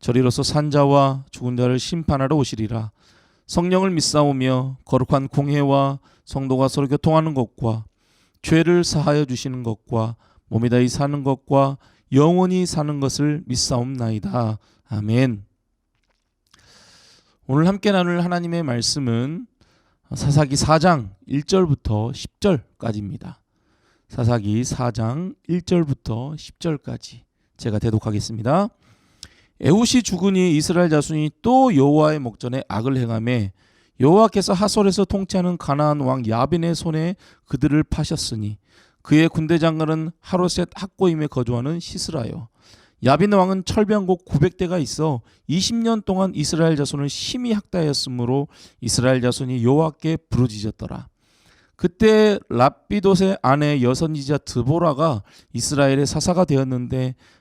저리로서 산자와 죽은 자를 심판하러 오시리라 성령을 믿사오며 거룩한 공회와 성도가 서로 교통하는 것과 죄를 사하여 주시는 것과 몸이 다이 사는 것과 영원히 사는 것을 믿사옵나이다. 아멘. 오늘 함께 나눌 하나님의 말씀은 사사기 4장 1절부터 10절까지입니다. 사사기 4장 1절부터 10절까지 제가 대독하겠습니다. 에훗이 죽으니 이스라엘 자손이 또 여호와의 목전에 악을 행하매 여호와께서 하솔에서 통치하는 가나안 왕 야빈의 손에 그들을 파셨으니 그의 군대 장관은 하로셋 학고임에 거주하는 시스라요. 야빈 왕은 철병국 900대가 있어 20년 동안 이스라엘 자손을 심히 학대하였으므로 이스라엘 자손이 여호와께 부르짖었더라. 그때 랍비돗의 아내 여선지자 드보라가 이스라엘의 사사가 되었는데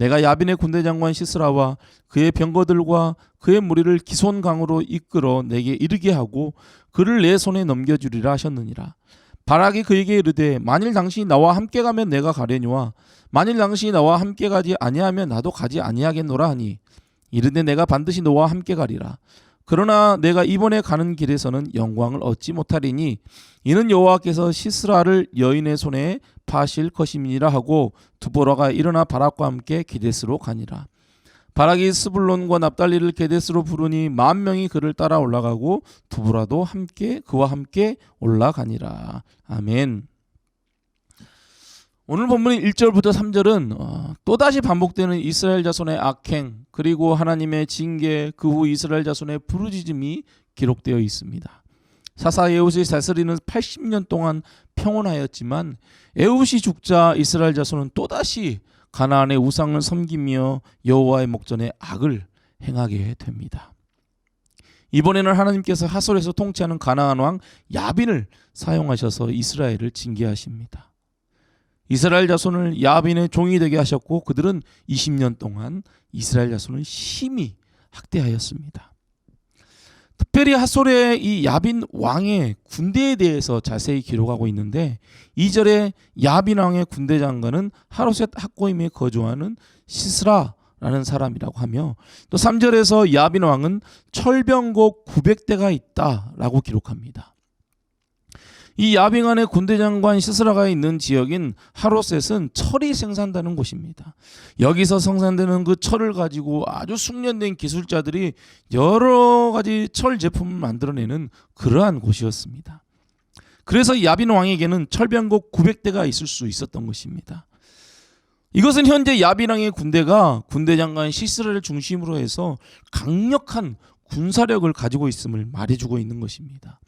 내가 야빈의 군대 장관 시스라와 그의 병거들과 그의 무리를 기손강으로 이끌어 내게 이르게 하고 그를 내 손에 넘겨주리라 하셨느니라. 바락이 그에게 이르되 만일 당신이 나와 함께 가면 내가 가려니와 만일 당신이 나와 함께 가지 아니하면 나도 가지 아니하겠노라 하니 이르되 내가 반드시 너와 함께 가리라 그러나 내가 이번에 가는 길에서는 영광을 얻지 못하리니 이는 여호와께서 시스라를 여인의 손에 파실 것임이니라 하고 두보라가 일어나 바락과 함께 게데스로 가니라 바락이 스불론과 납달리를 게데스로 부르니 만 명이 그를 따라 올라가고 두보라도 함께 그와 함께 올라가니라 아멘. 오늘 본문의 1절부터 3절은 어, 또다시 반복되는 이스라엘 자손의 악행 그리고 하나님의 징계 그 후 이스라엘 자손의 부르짖음이 기록되어 있습니다. 사사 에훗이 다스리는 80년 동안 평온하였지만 에훗이 죽자 이스라엘 자손은 또다시 가나안의 우상을 섬기며 여호와의 목전에 악을 행하게 됩니다. 이번에는 하나님께서 하솔에서 통치하는 가나안 왕 야빈을 사용하셔서 이스라엘을 징계하십니다. 이스라엘 자손을 야빈의 종이 되게 하셨고 그들은 20년 동안 이스라엘 자손을 심히 학대하였습니다. 특별히 하솔의 이 야빈 왕의 군대에 대해서 자세히 기록하고 있는데 2절에 야빈 왕의 군대 장관은 하로셋 학고임에 거주하는 시스라라는 사람이라고 하며 또 3절에서 야빈 왕은 철병곡 900대가 있다라고 기록합니다. 이 야빙안의 군대 장관 시스라가 있는 지역인 하로셋은 철이 생산되는 곳입니다. 여기서 생산되는 그 철을 가지고 아주 숙련된 기술자들이 여러 가지 철 제품을 만들어내는 그러한 곳이었습니다. 그래서 야빈 왕에게는 철병곡 900대가 있을 수 있었던 것입니다. 이것은 현재 야빈 왕의 군대가 군대 장관 시스라를 중심으로 해서 강력한 군사력을 가지고 있음을 말해주고 있는 것입니다.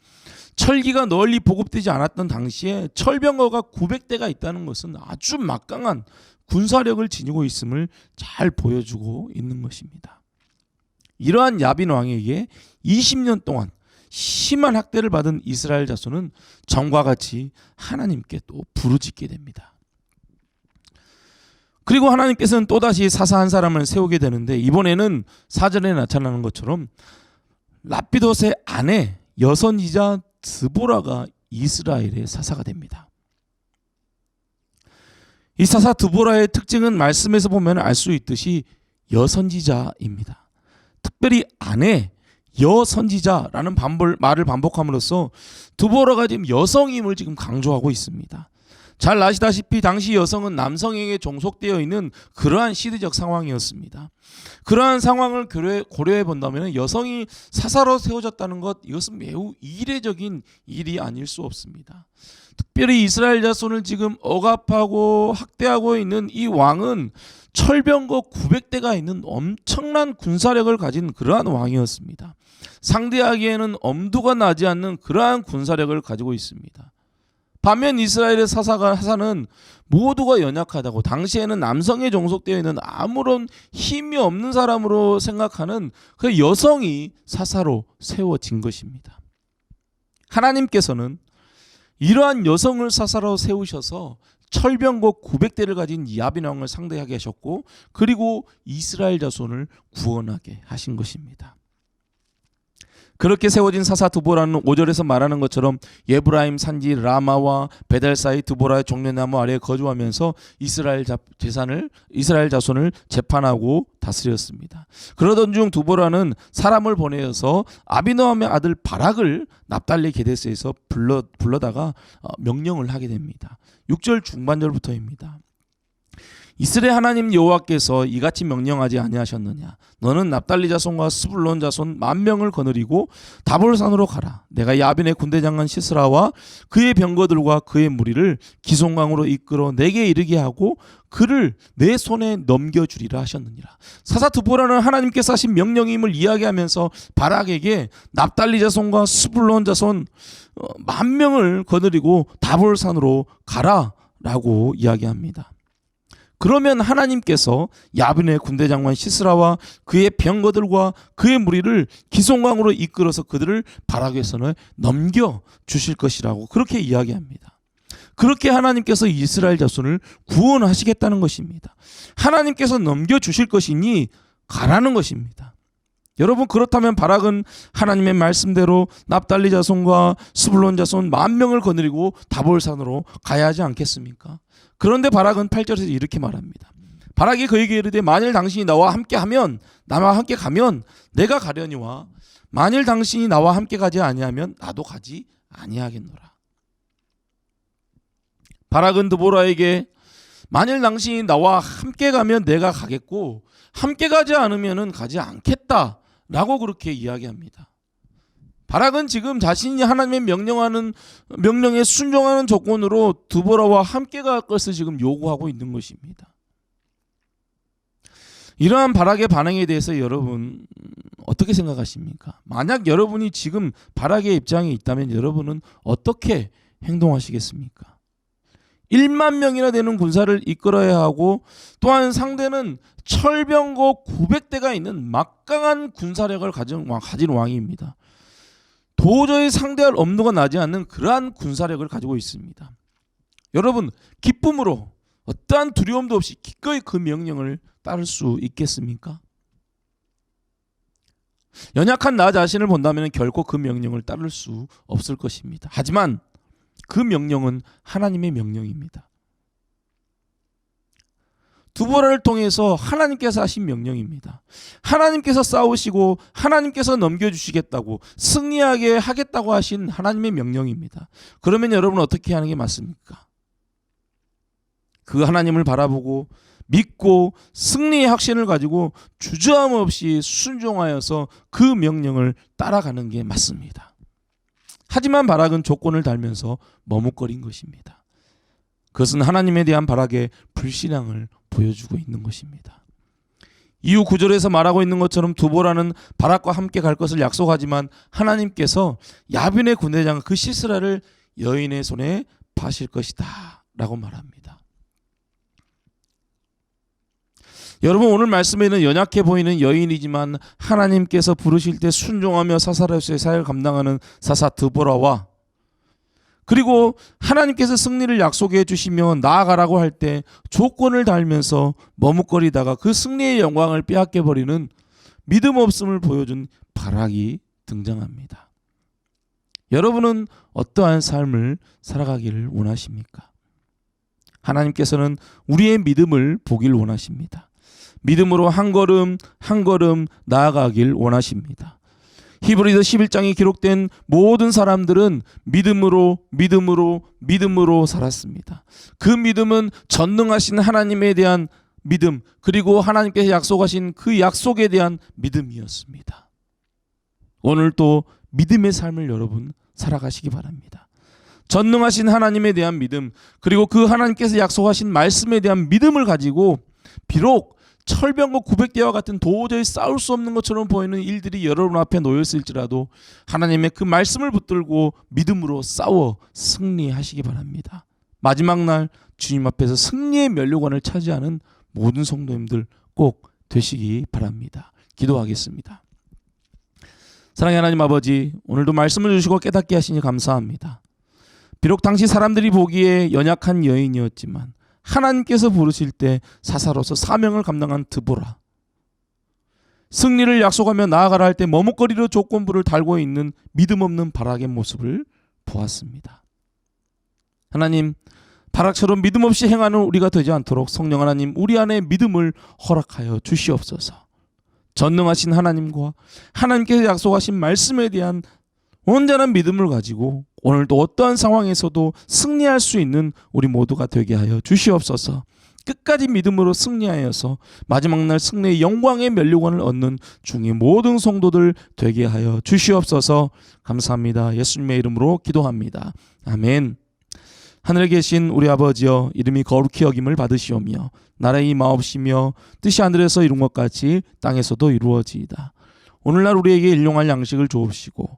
철기가 널리 보급되지 않았던 당시에 철병거가 900대가 있다는 것은 아주 막강한 군사력을 지니고 있음을 잘 보여주고 있는 것입니다. 이러한 야빈 왕에게 20년 동안 심한 학대를 받은 이스라엘 자손은 정과 같이 하나님께 또 부르짖게 됩니다. 그리고 하나님께서는 또다시 사사한 사람을 세우게 되는데 이번에는 사전에 나타나는 것처럼 라피도스의 아내 여선이자 드보라가 이스라엘의 사사가 됩니다. 이 사사 드보라의 특징은 말씀에서 보면 알 수 있듯이 여선지자입니다. 특별히 아내 여선지자라는 반복, 말을 반복함으로써 드보라가 지금 여성임을 지금 강조하고 있습니다. 잘 아시다시피 당시 여성은 남성에게 종속되어 있는 그러한 시대적 상황이었습니다. 그러한 상황을 고려해, 본다면 여성이 사사로 세워졌다는 것 이것은 매우 이례적인 일이 아닐 수 없습니다. 특별히 이스라엘 자손을 지금 억압하고 학대하고 있는 이 왕은 철병거 900대가 있는 엄청난 군사력을 가진 그러한 왕이었습니다. 상대하기에는 엄두가 나지 않는 그러한 군사력을 가지고 있습니다. 반면 이스라엘의 사사가 사사는 모두가 연약하다고 당시에는 남성에 종속되어 있는 아무런 힘이 없는 사람으로 생각하는 그 여성이 사사로 세워진 것입니다. 하나님께서는 이러한 여성을 사사로 세우셔서 철병거 900대를 가진 야빈 왕을 상대하게 하셨고 그리고 이스라엘 자손을 구원하게 하신 것입니다. 그렇게 세워진 사사 두보라는 5절에서 말하는 것처럼 예브라임 산지 라마와 베델 사이 두보라의 종려나무 아래에 거주하면서 이스라엘 자, 재산을 이스라엘 자손을 재판하고 다스렸습니다. 그러던 중 두보라는 사람을 보내어서 아비노함의 아들 바락을 납달리 게데스에서 불러 불러다가 어, 명령을 하게 됩니다. 6절 중반절부터입니다. 이스라엘 하나님 여호와께서 이같이 명령하지 아니하셨느냐? 너는 납달리 자손과 스불론 자손 만 명을 거느리고 다볼산으로 가라. 내가 야빈의 군대 장관 시스라와 그의 병거들과 그의 무리를 기송강으로 이끌어 내게 이르게 하고 그를 내 손에 넘겨주리라 하셨느니라. 사사 드보라는 하나님께서 하신 명령임을 이야기하면서 바락에게 납달리 자손과 스불론 자손 어, 만 명을 거느리고 다볼산으로 가라라고 이야기합니다. 그러면 하나님께서 야빈의 군대 장관 시스라와 그의 병거들과 그의 무리를 기송강으로 이끌어서 그들을 바락에서는 넘겨 주실 것이라고 그렇게 이야기합니다. 그렇게 하나님께서 이스라엘 자손을 구원하시겠다는 것입니다. 하나님께서 넘겨 주실 것이니 가라는 것입니다. 여러분 그렇다면 바락은 하나님의 말씀대로 납달리 자손과 스불론 자손 만 명을 거느리고 다볼산으로 가야 하지 않겠습니까? 그런데 바락은 8절에서 이렇게 말합니다. 바락이 그에게 이르되 만일 당신이 나와 함께 하면 나와 함께 가면 내가 가려니와 만일 당신이 나와 함께 가지 아니하면 나도 가지 아니하겠노라. 바락은 드보라에게 만일 당신이 나와 함께 가면 내가 가겠고 함께 가지 않으면은 가지 않겠다라고 그렇게 이야기합니다. 바락은 지금 자신이 하나님의 명령하는 명령에 순종하는 조건으로 두보라와 함께 갈 것을 지금 요구하고 있는 것입니다. 이러한 바락의 반응에 대해서 여러분 어떻게 생각하십니까? 만약 여러분이 지금 바락의 입장에 있다면 여러분은 어떻게 행동하시겠습니까? 1만 명이나 되는 군사를 이끌어야 하고 또한 상대는 철병거 900대가 있는 막강한 군사력을 가진 왕입니다. 도저히 상대할 엄두가 나지 않는 그러한 군사력을 가지고 있습니다. 여러분 기쁨으로 어떠한 두려움도 없이 기꺼이 그 명령을 따를 수 있겠습니까? 연약한 나 자신을 본다면 결코 그 명령을 따를 수 없을 것입니다. 하지만 그 명령은 하나님의 명령입니다. 두보라를 통해서 하나님께서 하신 명령입니다. 하나님께서 싸우시고 하나님께서 넘겨주시겠다고 승리하게 하겠다고 하신 하나님의 명령입니다. 그러면 여러분 어떻게 하는 게 맞습니까? 그 하나님을 바라보고 믿고 승리의 확신을 가지고 주저함 없이 순종하여서 그 명령을 따라가는 게 맞습니다. 하지만 바락은 조건을 달면서 머뭇거린 것입니다. 그것은 하나님에 대한 바락의 불신앙을 보여주고 있는 것입니다. 이후 구절에서 말하고 있는 것처럼 두보라는 바락과 함께 갈 것을 약속하지만 하나님께서 야빈의 군대장 그 시스라를 여인의 손에 파실 것이다 라고 말합니다. 여러분 오늘 말씀에는 연약해 보이는 여인이지만 하나님께서 부르실 때 순종하며 사사로서의 사역을 감당하는 사사 드보라와 그리고 하나님께서 승리를 약속해 주시며 나아가라고 할 때 조건을 달면서 머뭇거리다가 그 승리의 영광을 빼앗겨 버리는 믿음 없음을 보여준 바락이 등장합니다. 여러분은 어떠한 삶을 살아가기를 원하십니까? 하나님께서는 우리의 믿음을 보길 원하십니다. 믿음으로 한 걸음 한 걸음 나아가길 원하십니다. 히브리서 11장에 기록된 모든 사람들은 믿음으로 믿음으로 믿음으로 살았습니다. 그 믿음은 전능하신 하나님에 대한 믿음 그리고 하나님께서 약속하신 그 약속에 대한 믿음이었습니다. 오늘 또 믿음의 삶을 여러분 살아가시기 바랍니다. 전능하신 하나님에 대한 믿음 그리고 그 하나님께서 약속하신 말씀에 대한 믿음을 가지고 비록 철병과 구백대와 같은 도저히 싸울 수 없는 것처럼 보이는 일들이 여러분 앞에 놓였을지라도 하나님의 그 말씀을 붙들고 믿음으로 싸워 승리하시기 바랍니다. 마지막 날 주님 앞에서 승리의 면류관을 차지하는 모든 성도님들 꼭 되시기 바랍니다. 기도하겠습니다. 사랑의 하나님 아버지, 오늘도 말씀을 주시고 깨닫게 하시니 감사합니다. 비록 당시 사람들이 보기에 연약한 여인이었지만 하나님께서 부르실 때 사사로서 사명을 감당한 드보라. 승리를 약속하며 나아가라 할 때 머뭇거리로 조건부를 달고 있는 믿음 없는 바락의 모습을 보았습니다. 하나님, 바락처럼 믿음 없이 행하는 우리가 되지 않도록 성령 하나님 우리 안에 믿음을 허락하여 주시옵소서. 전능하신 하나님과 하나님께서 약속하신 말씀에 대한 온전한 믿음을 가지고 오늘도 어떠한 상황에서도 승리할 수 있는 우리 모두가 되게 하여 주시옵소서. 끝까지 믿음으로 승리하여서 마지막 날 승리의 영광의 면류관을 얻는 중의 모든 성도들 되게 하여 주시옵소서. 감사합니다. 예수님의 이름으로 기도합니다. 아멘. 하늘에 계신 우리 아버지여 이름이 거룩히 여김을 받으시오며 나라의 임하옵시며 뜻이 하늘에서 이룬 것 같이 땅에서도 이루어지이다. 오늘날 우리에게 일용할 양식을 주옵시고